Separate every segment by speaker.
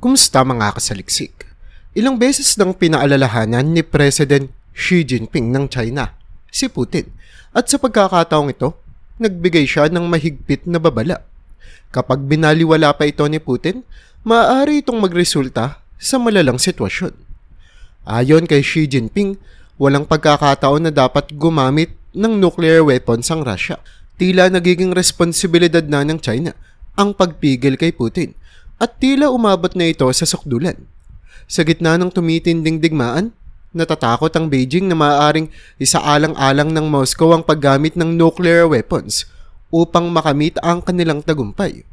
Speaker 1: Kumusta mga kasaliksik? Ilang beses nang pinaalalahanan ni President Xi Jinping ng China, si Putin, at sa pagkakataong ito, nagbigay siya ng mahigpit na babala. Kapag binaliwala pa ito ni Putin, maaari itong magresulta sa malalang sitwasyon. Ayon kay Xi Jinping, walang pagkakataon na dapat gumamit ng nuclear weapons ang Russia. Tila nagiging responsibilidad na ng China ang pagpigil kay Putin at tila umabot na ito sa sukdulan. Sa gitna ng tumitinding digmaan, natatakot ang Beijing na maaaring isaalang-alang ng Moscow ang paggamit ng nuclear weapons upang makamit ang kanilang tagumpay.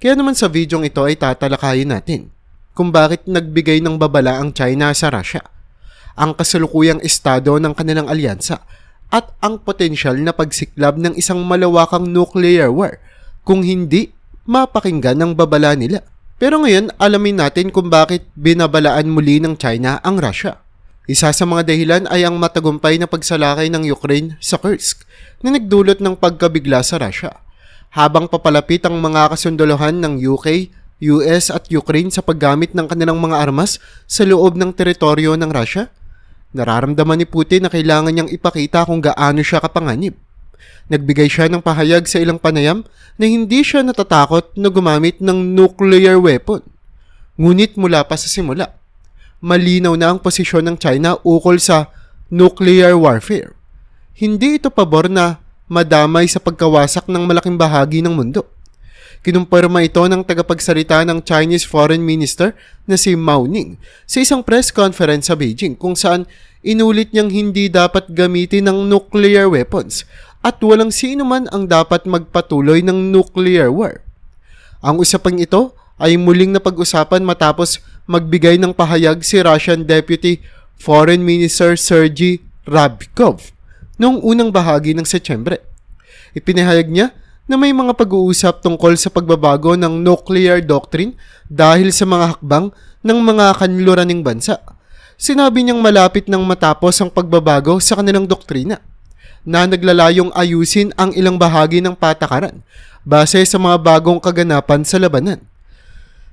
Speaker 1: Kaya naman sa videong ito ay tatalakayin natin kung bakit nagbigay ng babala ang China sa Russia, ang kasalukuyang estado ng kanilang alyansa at ang potensyal na pagsiklab ng isang malawakang nuclear war kung hindi mapakinggan ng babala nila. Pero ngayon, alamin natin kung bakit binabalaan muli ng China ang Russia. Isa sa mga dahilan ay ang matagumpay na pagsalakay ng Ukraine sa Kursk na nagdulot ng pagkabigla sa Russia. Habang papalapit ang mga kasundolohan ng UK, US at Ukraine sa paggamit ng kanilang mga armas sa loob ng teritoryo ng Russia, nararamdaman ni Putin na kailangan niyang ipakita kung gaano siya kapanganib. Nagbigay siya ng pahayag sa ilang panayam na hindi siya natatakot na gumamit ng nuclear weapon. Ngunit mula pa sa simula, malinaw na ang posisyon ng China ukol sa nuclear warfare. Hindi ito pabor na madamay sa pagkawasak ng malaking bahagi ng mundo. Kinumpirma ito ng tagapagsalita ng Chinese Foreign Minister na si Mao Ning sa isang press conference sa Beijing kung saan inulit niyang hindi dapat gamitin ng nuclear weapons at walang sino man ang dapat magpatuloy ng nuclear war. Ang usapang ito ay muling napag-usapan matapos magbigay ng pahayag si Russian Deputy Foreign Minister Sergei Rabkov noong unang bahagi ng Setyembre. Ipinahayag niya na may mga pag-uusap tungkol sa pagbabago ng nuclear doctrine dahil sa mga hakbang ng mga kanluraning bansa. Sinabi niyang malapit nang matapos ang pagbabago sa kanilang doktrina na naglalayong ayusin ang ilang bahagi ng patakaran base sa mga bagong kaganapan sa labanan.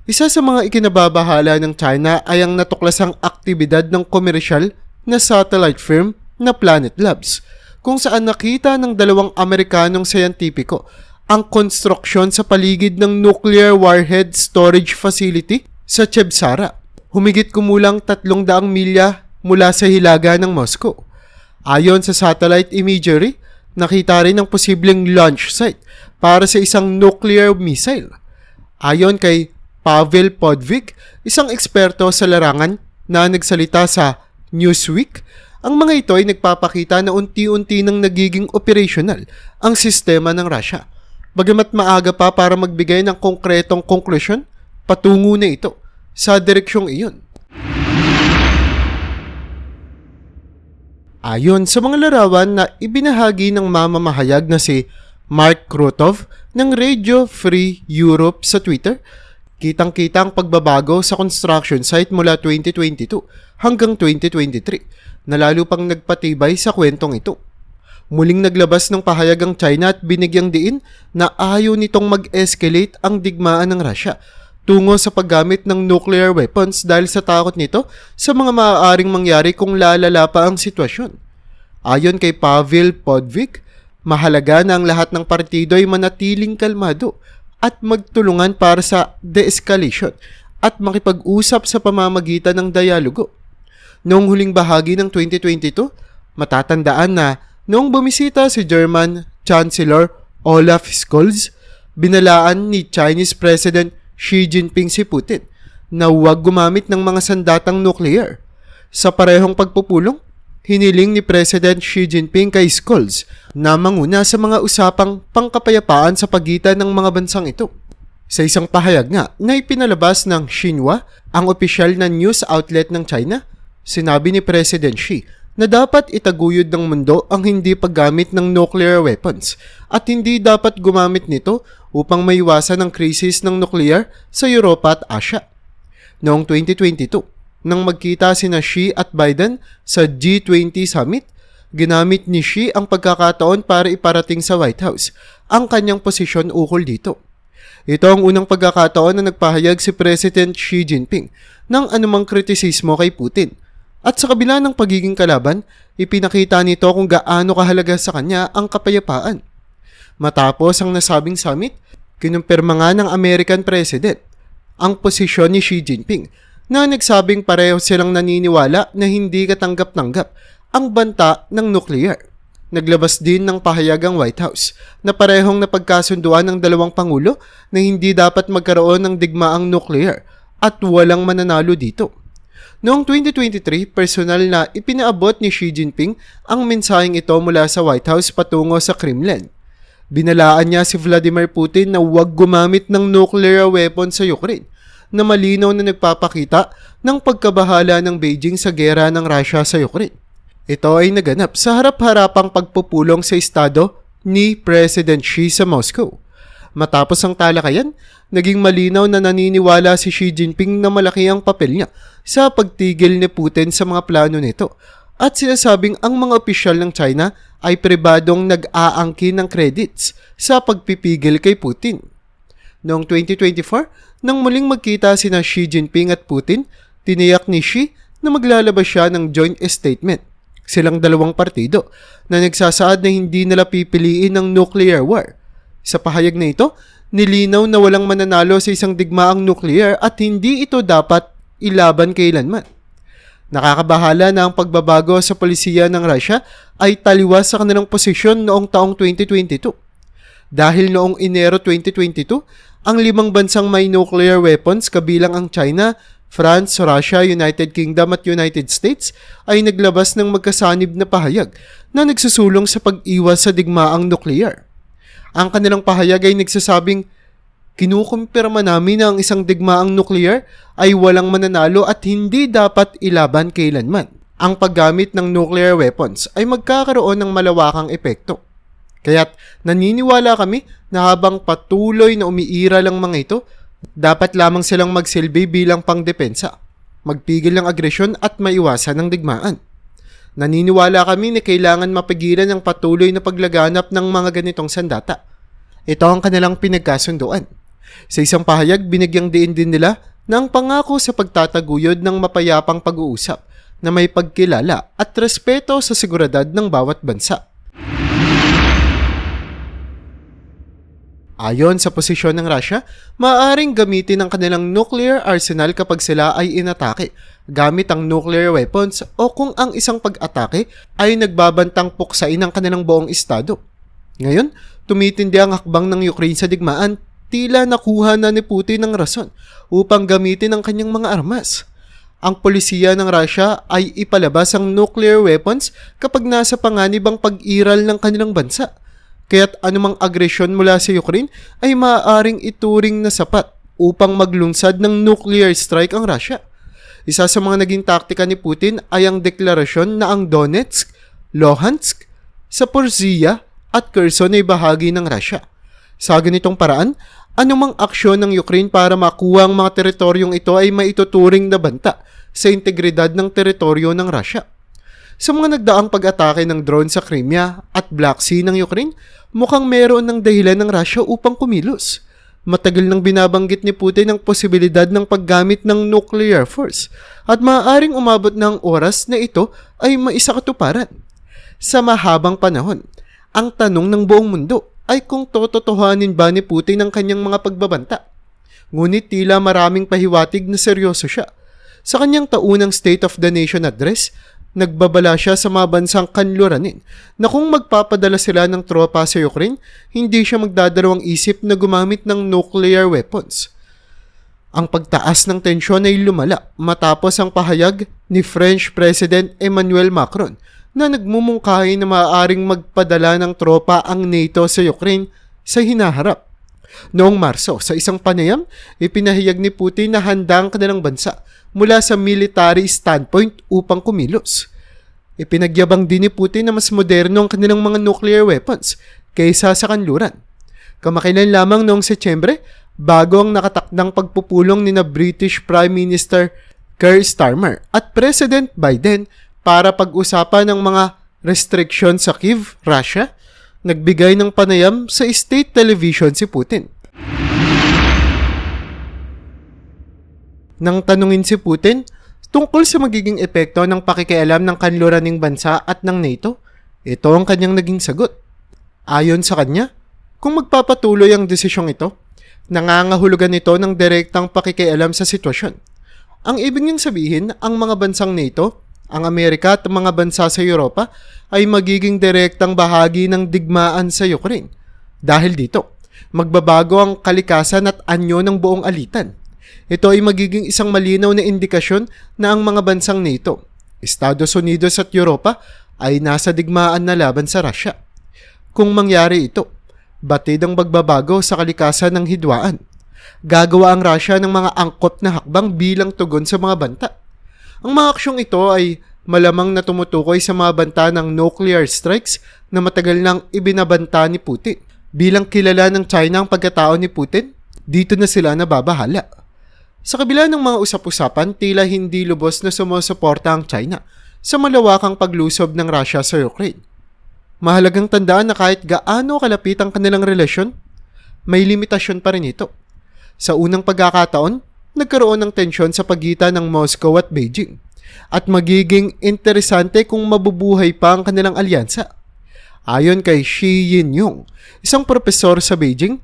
Speaker 1: Isa sa mga ikinababahala ng China ay ang natuklasang aktibidad ng komersyal na satellite firm na Planet Labs, kung saan nakita ng dalawang Amerikanong siyentipiko ang konstruksyon sa paligid ng nuclear warhead storage facility sa Chebsara, humigit kumulang 300 milya mula sa hilaga ng Moscow. Ayon sa satellite imagery, nakita rin ang posibleng launch site para sa isang nuclear missile. Ayon kay Pavel Podvig, isang eksperto sa larangan na nagsalita sa Newsweek, ang mga ito ay nagpapakita na unti-unti nang nagiging operational ang sistema ng Russia. Bagamat maaga pa para magbigay ng konkretong konklusyon, patungo na ito sa direksyong iyon. Ayon sa mga larawan na ibinahagi ng mamamahayag na si Mark Krutov ng Radio Free Europe sa Twitter, kitang-kita ang pagbabago sa construction site mula 2022 hanggang 2023 na lalo pang nagpatibay sa kwentong ito. Muling naglabas ng pahayag ang China at binigyang diin na ayaw nitong mag-escalate ang digmaan ng Russia tungo sa paggamit ng nuclear weapons dahil sa takot nito sa mga maaaring mangyari kung lalala pa ang sitwasyon. Ayon kay Pavel Podvik, mahalaga na ang lahat ng partido ay manatiling kalmado at magtulungan para sa de-escalation at makipag-usap sa pamamagitan ng dialogo. Noong huling bahagi ng 2022, matatandaan na noong bumisita si German Chancellor Olaf Scholz, binalaan ni Chinese President Xi Jinping si Putin na huwag gumamit ng mga sandatang nuclear. Sa parehong pagpupulong, hiniling ni President Xi Jinping kay Scholz na manguna sa mga usapang pangkapayapaan sa pagitan ng mga bansang ito. Sa isang pahayag nga na ipinalabas ng Xinhua, ang opisyal na news outlet ng China, sinabi ni President Xi na dapat itaguyod ng mundo ang hindi paggamit ng nuclear weapons at hindi dapat gumamit nito upang maiwasan ang krisis ng nuclear sa Europa at Asia. Noong 2022, nang magkita sina Xi at Biden sa G20 summit, ginamit ni Xi ang pagkakataon para iparating sa White House ang kanyang posisyon ukol dito. Ito ang unang pagkakataon na nagpahayag si President Xi Jinping ng anumang kritisismo kay Putin. At sa kabila ng pagiging kalaban, ipinakita nito kung gaano kahalaga sa kanya ang kapayapaan. Matapos ang nasabing summit, kinumpirma nga ng American President ang posisyon ni Xi Jinping na nagsabing pareho silang naniniwala na hindi katanggap-tanggap ang banta ng nuclear. Naglabas din ng pahayag ang White House na parehong napagkasunduan ng dalawang pangulo na hindi dapat magkaroon ng digmaang nuclear at walang mananalo dito. Noong 2023, personal na ipinaabot ni Xi Jinping ang mensaheng ito mula sa White House patungo sa Kremlin. Binalaan niya si Vladimir Putin na huwag gumamit ng nuclear weapon sa Ukraine na malinaw na nagpapakita ng pagkabahala ng Beijing sa gera ng Russia sa Ukraine. Ito ay naganap sa harap-harapang pagpupulong sa estado ni President Xi sa Moscow. Matapos ang talakayan, naging malinaw na naniniwala si Xi Jinping na malaki ang papel niya sa pagtigil ni Putin sa mga plano nito at sinasabing ang mga opisyal ng China ay pribadong nag-aangkin ng credits sa pagpipigil kay Putin. Noong 2024, nang muling magkita sina Xi Jinping at Putin, tiniyak ni Xi na maglalabas siya ng joint statement silang dalawang partido na nagsasaad na hindi nila pipiliin ng nuclear war. Sa pahayag na ito, nilinaw na walang mananalo sa isang digmaang nuclear at hindi ito dapat ilaban kailanman. Nakakabahala na ang pagbabago sa polisiya ng Russia ay taliwas sa kanilang posisyon noong taong 2022. Dahil noong Enero 2022, ang limang bansang may nuclear weapons kabilang ang China, France, Russia, United Kingdom at United States ay naglabas ng magkasanib na pahayag na nagsusulong sa pag-iwas sa digmaang nuklear. Ang kanilang pahayag ay nagsasabing, kinukumpirma namin na ang isang digmaang nuklear ay walang mananalo at hindi dapat ilaban kailanman. Ang paggamit ng nuclear weapons ay magkakaroon ng malawakang epekto. Kaya't naniniwala kami na habang patuloy na umiira lang mga ito, dapat lamang silang magsilbi bilang pangdepensa, magpigil ng agresyon at maiwasan ng digmaan. Naniniwala kami na kailangan mapigilan ang patuloy na paglaganap ng mga ganitong sandata. Ito ang kanilang pinagkasunduan. Sa isang pahayag, binigyang diin din nila ng pangako sa pagtataguyod ng mapayapang pag-uusap na may pagkilala at respeto sa seguridad ng bawat bansa. Ayon sa posisyon ng Russia, maaaring gamitin ang kanilang nuclear arsenal kapag sila ay inatake gamit ang nuclear weapons o kung ang isang pag-atake ay nagbabantang puksain ang kanilang buong estado. Ngayon, tumitindi ang hakbang ng Ukraine sa digmaan, tila nakuha na ni Putin ng rason upang gamitin ang kanyang mga armas. Ang polisiya ng Russia ay ipalabas ang nuclear weapons kapag nasa panganib ang pag-iral ng kanilang bansa – Kaya't anumang agresyon mula sa Ukraine ay maaaring ituring na sapat upang maglunsad ng nuclear strike ang Russia. Isa sa mga naging taktika ni Putin ay ang deklarasyon na ang Donetsk, Luhansk, Zaporizhia at Kherson ay bahagi ng Russia. Sa ganitong paraan, anumang aksyon ng Ukraine para makuha ang mga teritoryong ito ay maituturing na banta sa integridad ng teritoryo ng Russia. Sa mga nagdaang pag-atake ng drone sa Crimea at Black Sea ng Ukraine, mukhang meron ng dahilan ng Russia upang kumilos. Matagal nang binabanggit ni Putin ang posibilidad ng paggamit ng nuclear force at maaaring umabot ng oras na ito ay maisakatuparan. Sa mahabang panahon, ang tanong ng buong mundo ay kung tototohanin ba ni Putin ang kanyang mga pagbabanta. Ngunit tila maraming pahiwatig na seryoso siya. Sa kanyang taunang State of the Nation address, nagbabala siya sa mga bansang kanluranin na kung magpapadala sila ng tropa sa Ukraine, hindi siya magdadalawang isip na gumamit ng nuclear weapons. Ang pagtaas ng tensyon ay lumala matapos ang pahayag ni French President Emmanuel Macron na nagmumungkahi na maaaring magpadala ng tropa ang NATO sa Ukraine sa hinaharap. Noong Marso, sa isang panayam, ipinahayag ni Putin na handa ang kanilang bansa mula sa military standpoint upang kumilos. Ipinagyabang din ni Putin na mas moderno ang kanilang mga nuclear weapons kaysa sa kanluran. Kamakailan lamang noong Setyembre, bago ang nakatakdang pagpupulong ni na British Prime Minister Keir Starmer at President Biden para pag-usapan ang mga restriksyon sa Kiev, Russia, nagbigay ng panayam sa state television si Putin. Nang tanungin si Putin tungkol sa magiging epekto ng pakikialam ng kanluraning bansa at ng NATO, ito ang kanyang naging sagot. Ayon sa kanya, kung magpapatuloy ang desisyong ito, nangangahulugan ito ng direktang pakikialam sa sitwasyon. Ang ibig niyang sabihin, ang mga bansang NATO ang Amerika at mga bansa sa Europa ay magiging direktang bahagi ng digmaan sa Ukraine. Dahil dito, magbabago ang kalikasan at anyo ng buong alitan. Ito ay magiging isang malinaw na indikasyon na ang mga bansang NATO, Estados Unidos at Europa ay nasa digmaan na laban sa Russia. Kung mangyari ito, batid ang magbabago sa kalikasan ng hidwaan. Gagawa ang Russia ng mga angkot na hakbang bilang tugon sa mga banta. Ang mga aksyong ito ay malamang na tumutukoy sa mga banta ng nuclear strikes na matagal nang ibinabanta ni Putin. Bilang kilala ng China ang pagkatao ni Putin, dito na sila nababahala. Sa kabila ng mga usap-usapan, tila hindi lubos na sumusuporta ang China sa malawakang paglusob ng Russia sa Ukraine. Mahalagang tandaan na kahit gaano kalapit ang kanilang relasyon, may limitasyon pa rin ito. Sa unang pagkakataon, nagkaroon ng tensyon sa pagitan ng Moscow at Beijing at magiging interesante kung mabubuhay pa ang kanilang alyansa. Ayon kay Xi Yin-yong, isang propesor sa Beijing,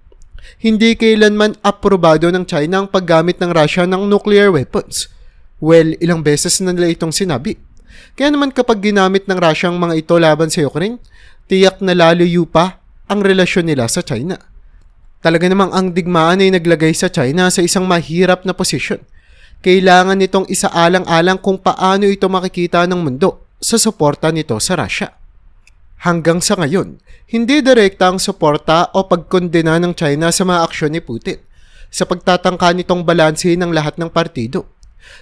Speaker 1: hindi kailanman aprobado ng China ang paggamit ng Russia ng nuclear weapons. Well, ilang beses na nila itong sinabi. Kaya naman kapag ginamit ng Russia ang mga ito laban sa Ukraine, tiyak na lalayo pa ang relasyon nila sa China. Talaga namang ang digmaan ay naglagay sa China sa isang mahirap na posisyon. Kailangan nitong isaalang-alang kung paano ito makikita ng mundo sa suporta nito sa Russia. Hanggang sa ngayon, hindi direkta ang suporta o pagkondena ng China sa mga aksyon ni Putin sa pagtatangka nitong balansehin ng lahat ng partido.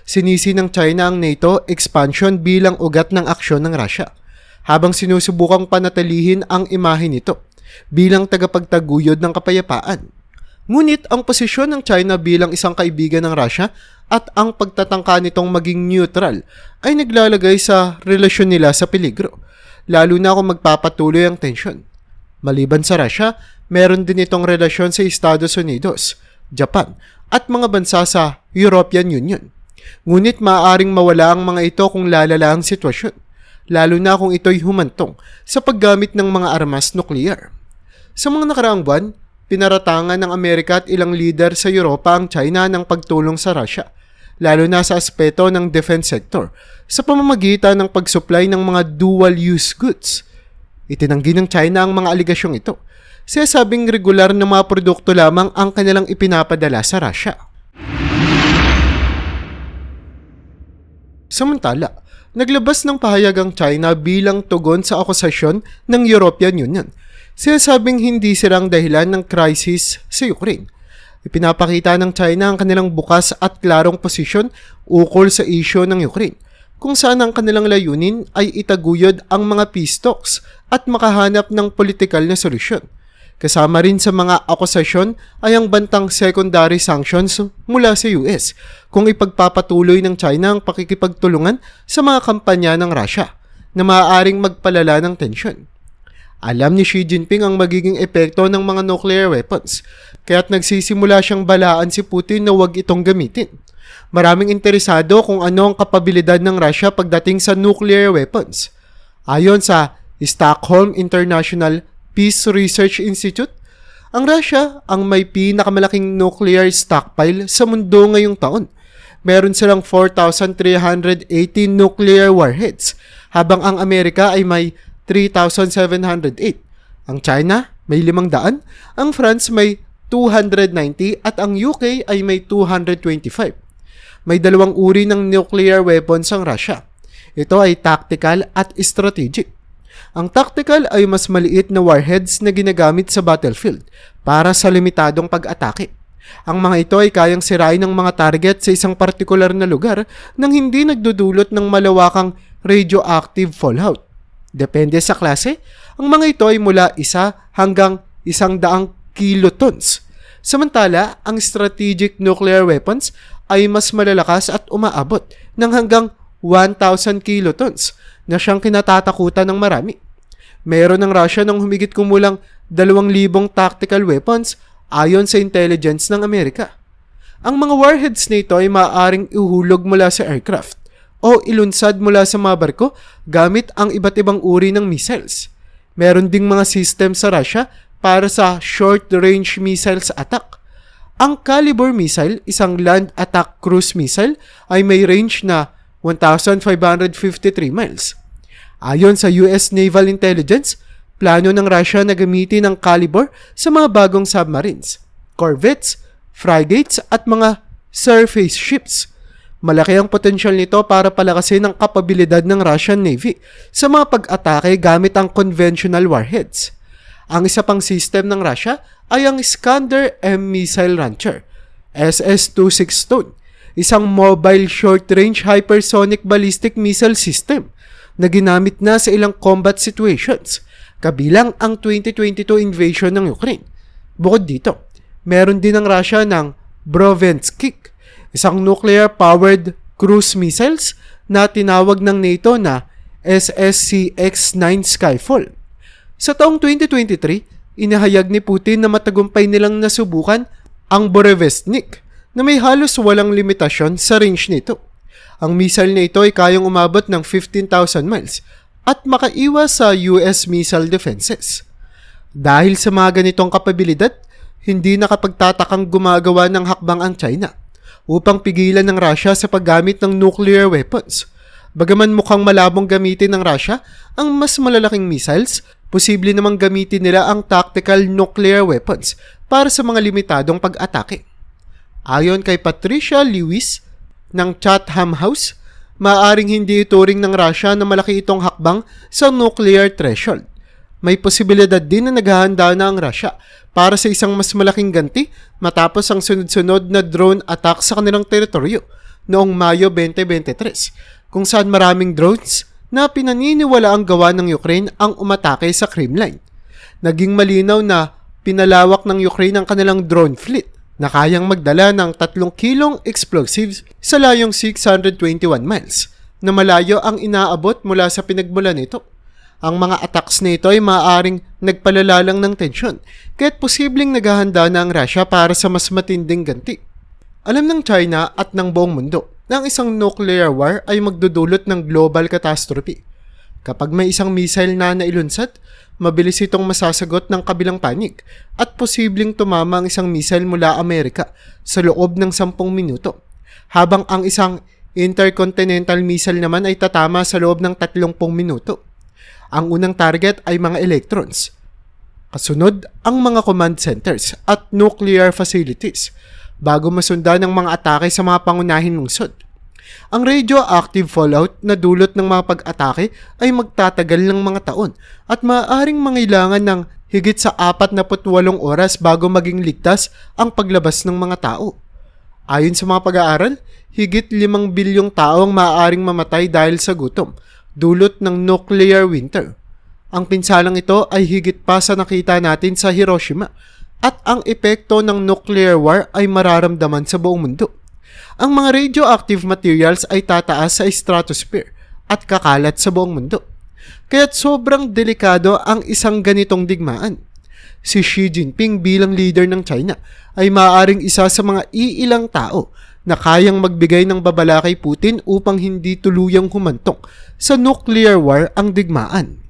Speaker 1: Sinisi ng China ang NATO expansion bilang ugat ng aksyon ng Russia, habang sinusubukang panatilihin ang imahe nito bilang tagapagtaguyod ng kapayapaan. Ngunit ang posisyon ng China bilang isang kaibigan ng Russia at ang pagtatangka nitong maging neutral ay naglalagay sa relasyon nila sa peligro, lalo na kung magpapatuloy ang tensyon. Maliban sa Russia, meron din itong relasyon sa Estados Unidos, Japan, at mga bansa sa European Union. Ngunit maaaring mawala ang mga ito kung lalala ang sitwasyon, lalo na kung ito'y humantong sa paggamit ng mga armas nuklear. Sa mga nakaraang buwan, pinaratangan ng Amerika at ilang leader sa Europa ang China ng pagtulong sa Russia, lalo na sa aspeto ng defense sector, sa pamamagitan ng pagsupply ng mga dual-use goods. Itinanggi ng China ang mga aligasyong ito. Siya sabing regular na mga produkto lamang ang kanilang ipinapadala sa Russia. Samantala, naglabas ng pahayag ang China bilang tugon sa akusasyon ng European Union. Sinasabing hindi silang dahilan ng crisis sa Ukraine. Ipinapakita ng China ang kanilang bukas at klarong posisyon ukol sa isyo ng Ukraine, kung saan ang kanilang layunin ay itaguyod ang mga peace talks at makahanap ng politikal na solusyon. Kasama rin sa mga akusasyon ay ang bantang secondary sanctions mula sa US kung ipagpapatuloy ng China ang pakikipagtulungan sa mga kampanya ng Russia na maaaring magpalala ng tensyon. Alam ni Xi Jinping ang magiging epekto ng mga nuclear weapons, kaya't nagsisimula siyang balaan si Putin na huwag itong gamitin. Maraming interesado kung ano ang kapabilidad ng Russia pagdating sa nuclear weapons. Ayon sa Stockholm International Peace Research Institute, ang Russia ang may pinakamalaking nuclear stockpile sa mundo ngayong taon. Meron silang 4,380 nuclear warheads, habang ang Amerika ay may 3,708. Ang China may 500, ang France may 290 at ang UK ay may 225. May dalawang uri ng nuclear weapons ang Russia. Ito ay tactical at strategic. Ang tactical ay mas maliit na warheads na ginagamit sa battlefield para sa limitadong pag-atake. Ang mga ito ay kayang sirain ng mga target sa isang partikular na lugar nang hindi nagdudulot ng malawakang radioactive fallout. Depende sa klase, ang mga ito ay mula isa hanggang isang daang kilotons. Samantala, ang strategic nuclear weapons ay mas malalakas at umaabot ng hanggang 1,000 kilotons na siyang kinatatakutan ng marami. Meron ng Russia ng humigit kumulang 2,000 tactical weapons ayon sa intelligence ng Amerika. Ang mga warheads nito ay maaaring ihulog mula sa aircraft o ilunsad mula sa mga barko gamit ang iba't ibang uri ng missiles. Meron ding mga system sa Russia para sa short-range missiles attack. Ang Calibur missile, isang land attack cruise missile, ay may range na 1,553 miles. Ayon sa US Naval Intelligence, plano ng Russia na gamitin ang Calibur sa mga bagong submarines, corvettes, frigates at mga surface ships. Malaki ang potensyal nito para palakasin ang kapabilidad ng Russian Navy sa mga pag-atake gamit ang conventional warheads. Ang isa pang system ng Russia ay ang Iskander M missile launcher, SS-26 Stone, isang mobile short-range hypersonic ballistic missile system na ginamit na sa ilang combat situations, kabilang ang 2022 invasion ng Ukraine. Bukod dito, meron din ang Russia ng Brovenskik, isang nuclear-powered cruise missiles na tinawag ng NATO na SSCX-9 Skyfall. Sa taong 2023, inahayag ni Putin na matagumpay nilang nasubukan ang Borevestnik na may halos walang limitasyon sa range nito. Ang missile na ito ay kayang umabot ng 15,000 miles at makaiwas sa US missile defenses. Dahil sa mga ganitong kapabilidad, hindi nakapagtatakang gumagawa ng hakbang ang China upang pigilan ng Russia sa paggamit ng nuclear weapons. Bagaman mukhang malabong gamitin ng Russia ang mas malalaking missiles, posible namang gamitin nila ang tactical nuclear weapons para sa mga limitadong pag-atake. Ayon kay Patricia Lewis ng Chatham House, maaring hindi ituring ng Russia na malaki itong hakbang sa nuclear threshold. May posibilidad din na naghahanda na ang Russia para sa isang mas malaking ganti matapos ang sunod-sunod na drone attack sa kanilang teritoryo noong Mayo 2023, kung saan maraming drones na pinaniniwala ang gawa ng Ukraine ang umatake sa Kremlin. Naging malinaw na pinalawak ng Ukraine ang kanilang drone fleet na kayang magdala ng 3 kilong explosives sa layong 621 miles na malayo ang inaabot mula sa pinagmulan nito. Ang mga attacks na ito ay maaaring nagpalala lang ng tensyon, kaya't posibleng naghahanda na ang Russia para sa mas matinding ganti. Alam ng China at ng buong mundo na ang isang nuclear war ay magdudulot ng global catastrophe. Kapag may isang missile na nailunsad, mabilis itong masasagot ng kabilang panig at posibleng tumama ang isang missile mula Amerika sa loob ng 10 minuto, habang ang isang intercontinental missile naman ay tatama sa loob ng 30 minuto. Ang unang target ay mga electrons. Kasunod, ang mga command centers at nuclear facilities bago masundan ng mga atake sa mga pangunahing lungsod. Ang radioactive fallout na dulot ng mga pag-atake ay magtatagal ng mga taon at maaaring mangailangan ng higit sa 48 oras bago maging ligtas ang paglabas ng mga tao. Ayon sa mga pag-aaral, higit 5 bilyong tao ang maaaring mamatay dahil sa gutom, dulot ng nuclear winter. Ang pinsalang ito ay higit pa sa nakita natin sa Hiroshima at ang epekto ng nuclear war ay mararamdaman sa buong mundo. Ang mga radioactive materials ay tataas sa stratosphere at kakalat sa buong mundo. Kaya't sobrang delikado ang isang ganitong digmaan. Si Xi Jinping bilang leader ng China ay maaaring isa sa mga iilang tao na kayang magbigay ng babala kay Putin upang hindi tuluyang humantok sa nuclear war ang digmaan.